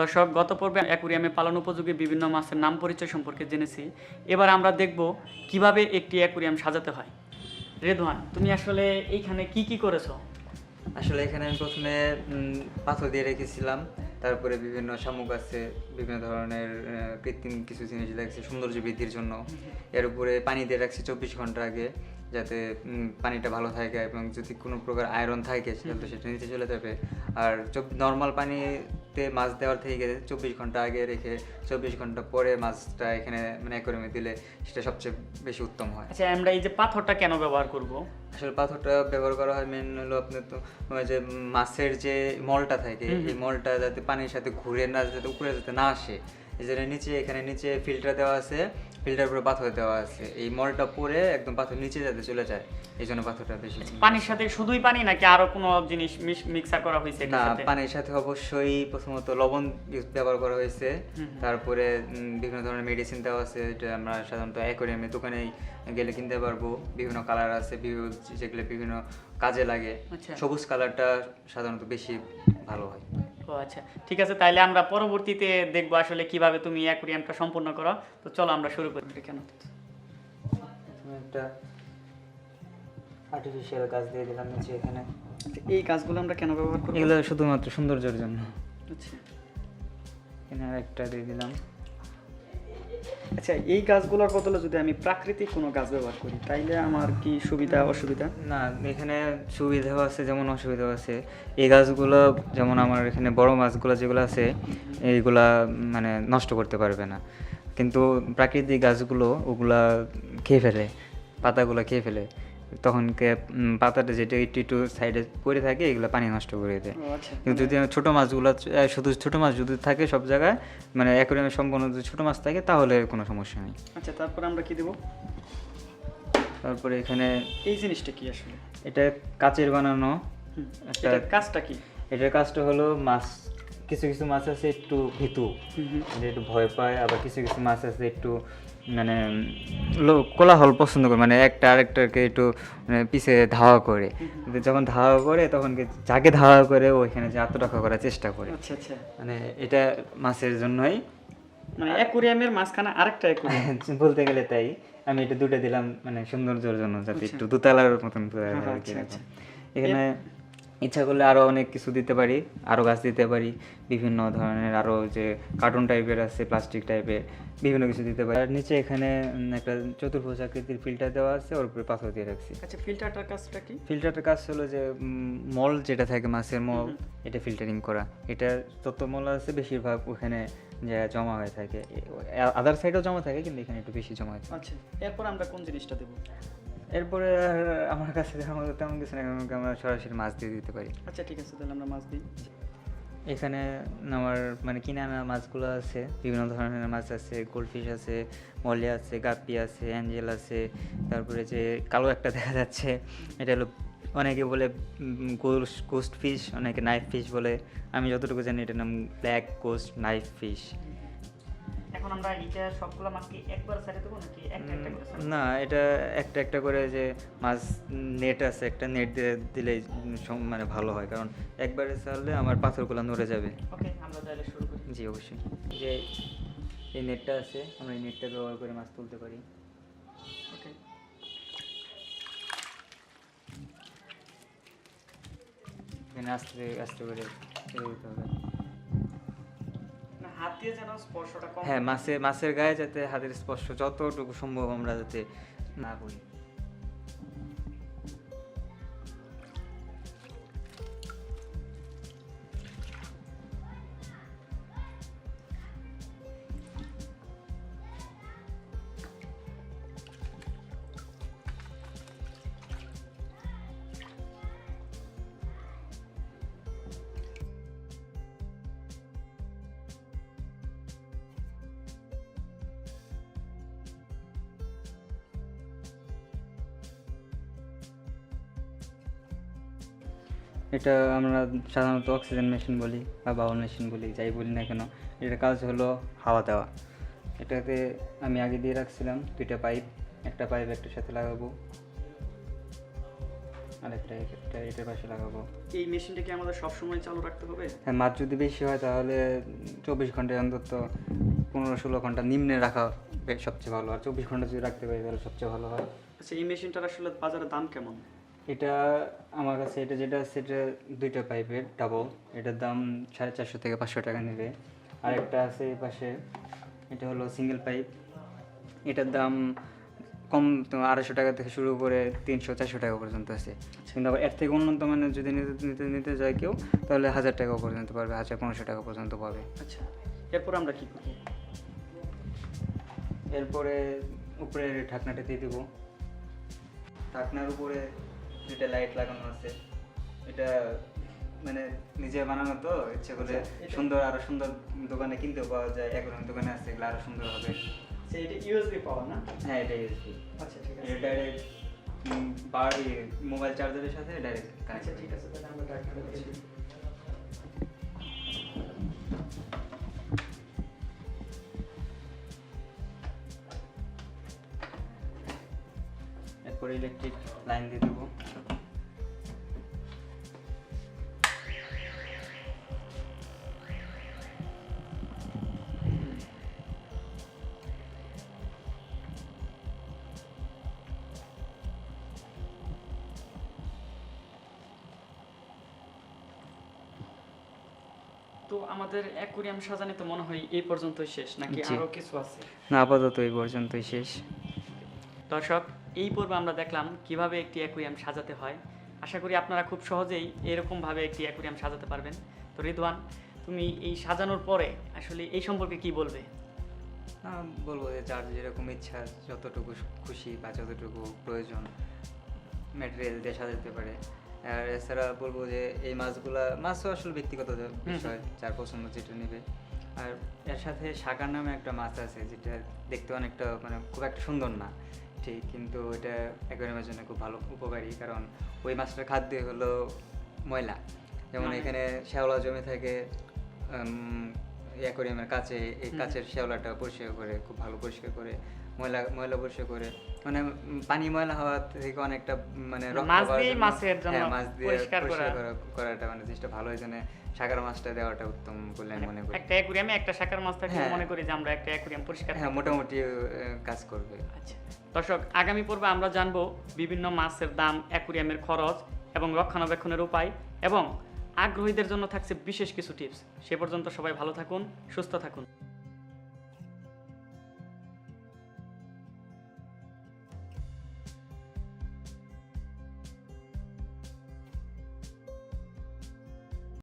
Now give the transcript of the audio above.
দর্শক গত পর্বে অ্যাকুরিয়ামে পালন উপযোগী বিভিন্ন মাছের নাম পরিচয় সম্পর্কে জেনেছি। এবার আমরা দেখব কীভাবে একটি অ্যাকুরিয়াম সাজাতে হয়। রেদওয়ান তুমি আসলে এইখানে কি কি করেছ? আসলে এখানে আমি প্রথমে পাথর দিয়ে রেখেছিলাম। তারপরে বিভিন্ন শামুক আছে বিভিন্ন ধরনের কৃত্রিম কিছু জিনিস লাগছে সৌন্দর্য বৃদ্ধির জন্য। এর উপরে পানি দিয়ে রাখছি চব্বিশ ঘণ্টা আগে। যাতে পানিটা ভালো থাকে এবং যদি কোনো প্রকার আয়রন থাকে তাহলে সেটা নিচে চলে যাবে। আর নর্মাল পানিতে মাছ দেওয়ার থেকে চব্বিশ ঘণ্টা আগে রেখে চব্বিশ ঘণ্টা পরে মাছটা এখানে মানে অ্যাকোয়ারিয়ামে দিলে সেটা সবচেয়ে বেশি উত্তম হয়। আচ্ছা আমরা এই যে পাথরটা কেন ব্যবহার করব? আসলে পাথরটা ব্যবহার করা হয় মেন হলো আপনার তো যে মাছের যে মলটা থাকে এই মলটা যাতে পানির সাথে ঘুরে না যাতে উপরে যাতে না আসে। এই জন্য নিচে এখানে নিচে ফিল্টার দেওয়া আছে। ফিল্টার উপরে পাথর দেওয়া আছে। এই মলটা পরে একদম পাথর নিচে যাতে চলে যায় এই জন্য পাথরটা বেশি পানির সাথে শুধুই পানি নাকি আরও কোনো জিনিস মিক্সার করা হয়েছে না পানির সাথে অবশ্যই প্রথমত লবণ ব্যবহার করা হয়েছে। তারপরে বিভিন্ন ধরনের মেডিসিন দেওয়া আছে এটা আমরা সাধারণত অ্যাকোরিয়ামে দোকানে গেলে কিনতে পারব। বিভিন্ন কালার আছে যেগুলো বিভিন্ন কাজে লাগে। আচ্ছা। সবুজ কালারটা সাধারণত বেশি ভালো হয়। ও আচ্ছা ঠিক আছে তাহলে আমরা পরবর্তীতে দেখব আসলে কীভাবে তুমি অ্যাকুরিয়ামটা সম্পূর্ণ করো। তো চলো আমরা শুরু করি। এটা কেন? একটা আর্টিফিশিয়াল গাছ দিয়ে দিলাম নিচে এখানে। আচ্ছা, এই গাছগুলো আমরা কেন ব্যবহার করি এগুলো শুধুমাত্র সৌন্দর্যের জন্য। আচ্ছা। এখানে আর একটা দিয়ে দিলাম। আচ্ছা এই গাছগুলোর বদলে যদি আমি প্রাকৃতিক কোনো গাছ ব্যবহার করি, তাইলে আমার কি সুবিধা, অসুবিধা? না, এখানে সুবিধাও আছে, যেমন অসুবিধাও আছে। এই গাছগুলো, যেমন আমার এখানে বড় মাছগুলো যেগুলো আছে, এইগুলা মানে নষ্ট করতে পারবে না। কিন্তু প্রাকৃতিক গাছগুলো, ওগুলা খেয়ে ফেলে, পাতাগুলো খেয়ে ফেলে। তখন কে- পাতাটা যেটা একটু একটু সাইডে পড়ে থাকে এগুলো পানি নষ্ট করে দেয়। আচ্ছা। কিন্তু যদি ছোট মাছগুলো শুধু ছোট মাছ যদি থাকে সব জায়গায় মানে অ্যাকোরিয়ামে সম্পূর্ণ যদি ছোট মাছ থাকে তাহলে কোনো সমস্যা নেই। আচ্ছা তারপর আমরা কি দেবো? তারপরে এখানে এই জিনিসটা কি আসলে? এটা কাচের বানানো। একটা- কাজটা কি? এটার কাজটা হলো মাছ কিছু কিছু মাছ আছে একটু ভীতু যে একটু ভয় পায় আবার কিছু কিছু মাছ আছে একটু মানে কোলাহল পছন্দ করে মানে একটা আরেকটাকে একটু মানে পিছে ধাওয়া করে। যখন ধাওয়া করে তখন যাকে ধাওয়া করে ওইখানে যে আত্মরক্ষা করার চেষ্টা করে। আচ্ছা আচ্ছা। মানে এটা মাছের জন্যই। মানে অ্যাকুরিয়ামের মাঝখানে আরেকটা অ্যাকুরিয়াম। বলতে গেলে তাই আমি এটা দুটো দিলাম মানে সৌন্দর্যের জন্য যাতে একটু দোতলার মতন হ্যাঁ, আচ্ছা, আচ্ছা। এখানে ইচ্ছা করলে আরও অনেক কিছু দিতে পারি আরও গাছ দিতে পারি বিভিন্ন ধরনের আরও যে কার্টুন টাইপের আছে প্লাস্টিক টাইপের বিভিন্ন কিছু দিতে পারি। আর নিচে এখানে একটা চতুর্ভুজ আকৃতির ফিল্টার দেওয়া আছে ওর উপরে পাথর দিয়ে রাখছি। আচ্ছা ফিল্টারটার কাজটা কি? ফিল্টারটার কাজ হলো যে মল যেটা থাকে মাছের মল এটা ফিল্টারিং করা। এটা যত মল আছে বেশিরভাগ ওখানে জমা হয়ে থাকে। আদার সাইডেও জমা থাকে কিন্তু এখানে একটু বেশি জমা হয়ে থাকে। আচ্ছা এরপর আমরা কোন জিনিসটা দেবো? এরপরে আমার কাছে তেমন তেমন কিছু না আমরা সরাসরি মাছ দিয়ে দিতে পারি। আচ্ছা ঠিক আছে তাহলে আমরা মাছ দিই। এখানে আমার মানে কিনে আনা মাছগুলো আছে বিভিন্ন ধরনের মাছ আছে গোল্ডফিশ আছে মলি আছে গাপ্পি আছে অ্যাঞ্জেল আছে তারপরে যে কালো একটা দেখা যাচ্ছে এটা হলো অনেকে বলে কোস্ট ফিশ অনেকে নাইফ ফিশ বলে আমি যতটুকু জানি এটার নাম ব্ল্যাক কোস্ট নাইফ ফিশ। এখন আমরা এটা সবগুলো মাছ কি একবার সাইডে দেবো নাকি একটা একটা করে না এটা একটা একটা করে যে মাছ নেট আছে একটা নেট দিয়ে দিলে মানে ভালো হয়। কারণ একবারে ছাড়লে আমার পাথরগুলো নড়ে যাবে। ওকে আমরা তাহলে শুরু করি। জি অবশ্যই। যে এই নেটটা আছে আমরা এই নেটটা ব্যবহার করে মাছ তুলতে পারি। ওকে। আস্তে আস্তে করে দিতে হবে। দিয়ে যেন স্পর্শটা কম হ্যাঁ মাছের মাছের গায়ে যাতে হাতের স্পর্শ যতটুকু সম্ভব আমরা যাতে না করি। এটা আমরা সাধারণত অক্সিজেন মেশিন বলি বা বাউল মেশিন বলি যাই বলি না কেন এটার কাজ হলো হাওয়া দেওয়া। এটাতে আমি আগে দিয়ে রাখছিলাম দুইটা পাইপ একটা পাইপ একটার সাথে লাগাবো আর একটা এটা এটার পাশে লাগাবো। এই মেশিনটা কি আমাদের সবসময় চালু রাখতে হবে? হ্যাঁ মাছ যদি বেশি হয় তাহলে চব্বিশ ঘন্টায় অন্তত পনেরো ষোলো ঘণ্টা নিম্নে রাখা সবচেয়ে ভালো আর চব্বিশ ঘণ্টা যদি রাখতে পারি তাহলে সবচেয়ে ভালো হয়। আচ্ছা এই মেশিনটার আসলে বাজারে দাম কেমন? এটা আমার কাছে এটা যেটা আছে এটা দুইটা পাইপের ডাবল এটার দাম সাড়ে চারশো থেকে পাঁচশো টাকা নেবে। আর একটা আছে এই পাশে এটা হলো সিঙ্গেল পাইপ এটার দাম কম আড়াইশো টাকা থেকে শুরু করে তিনশো চারশো টাকা পর্যন্ত আছে। কিন্তু আবার এর থেকে উন্নত মানের যদি নিতে নিতে নিতে যায় কেউ তাহলে হাজার টাকা পর্যন্ত পাবে হাজার পনেরোশো টাকা পর্যন্ত পাবে। আচ্ছা এরপর আমরা কি করি এরপরে উপরে ঢাকনাটা দিয়ে দেবো। ঢাকনার উপরে দুইটা লাইট লাগানো আছে। এটা মানে নিজে বানানো তো ইচ্ছে করে আচ্ছা, সুন্দর আরও সুন্দর দোকানে কিনতেও পাওয়া যায় এখন দোকানে আছে এগুলো আরও সুন্দর হবে। আচ্ছা এটা ইউএসবি পাওয়ার না? হ্যাঁ এটা ইউএসবি আচ্ছা ঠিক আছে। এটা ডাইরেক্ট বার মোবাইল চার্জারের সাথে ডাইরেক্ট আচ্ছা ঠিক আছে তাহলে আমরা। এরপরে ইলেকট্রিক লাইন দিয়ে দেবো। তো আমাদের অ্যাকুরিয়াম সাজানো তো মনে হয় এই পর্যন্তই শেষ নাকি জি। আরও কিছু আছে? না আপাতত এই পর্যন্তই শেষ। দর্শক এই পর্বে আমরা দেখলাম কীভাবে একটি অ্যাকুরিয়াম সাজাতে হয়। আশা করি আপনারা খুব সহজেই এরকমভাবে একটি অ্যাকুরিয়াম সাজাতে পারবেন। তো রিদওয়ান তুমি এই সাজানোর পরে আসলে এই সম্পর্কে কি বলবে? না, বলব যে যার যেরকম ইচ্ছা যতটুকু খুশি বা যতটুকু প্রয়োজন ম্যাটেরিয়াল দিয়ে সাজাতে পারে। আর এছাড়া বলব যে এই মাছগুলা মাছও আসলে ব্যক্তিগত বিষয় যার পছন্দ যেটা নেবে আর এর সাথে নামে একটা মাছ আছে যেটা দেখতে অনেকটা মানে খুব একটা সুন্দর না ঠিক কিন্তু এটা অ্যাকোয়ারিয়ামের জন্য খুব ভালো উপকারী কারণ ওই মাছটার খাদ্য হলো ময়লা যেমন মানে? এখানে শ্যাওলা জমে থাকে অ্যাকোয়ারিয়ামের কাছে এই। কাছের শ্যাওলাটা পরিষ্কার করে খুব ভালো পরিষ্কার করে ময়লা ময়লা পরিষ্কার করে মানে পানি ময়লা হওয়া থেকে অনেকটা মানে মাছ পাওয়ার মাছের জন্য হ্যাঁ, মাছ দিয়ে পরিষ্কার করাটা মানে জিনিসটা ভালো এই জন্য সাগর মাছটা দেওয়াটা উত্তম বলে আমি মনে করি। একটা অ্যাকুরিয়ামে একটা শাকার মাছ থাকলে হ্যাঁ। মনে করি যে আমরা একটা অ্যাকুরিয়াম পরিষ্কার হ্যাঁ মোটামুটি কাজ করবে। আচ্ছা। দর্শক আগামী পর্বে আমরা জানব বিভিন্ন মাছের দাম অ্যাকুরিয়ামের খরচ এবং রক্ষণাবেক্ষণের উপায় এবং আগ্রহীদের জন্য থাকছে বিশেষ কিছু টিপস সে পর্যন্ত সবাই ভালো থাকুন সুস্থ থাকুন।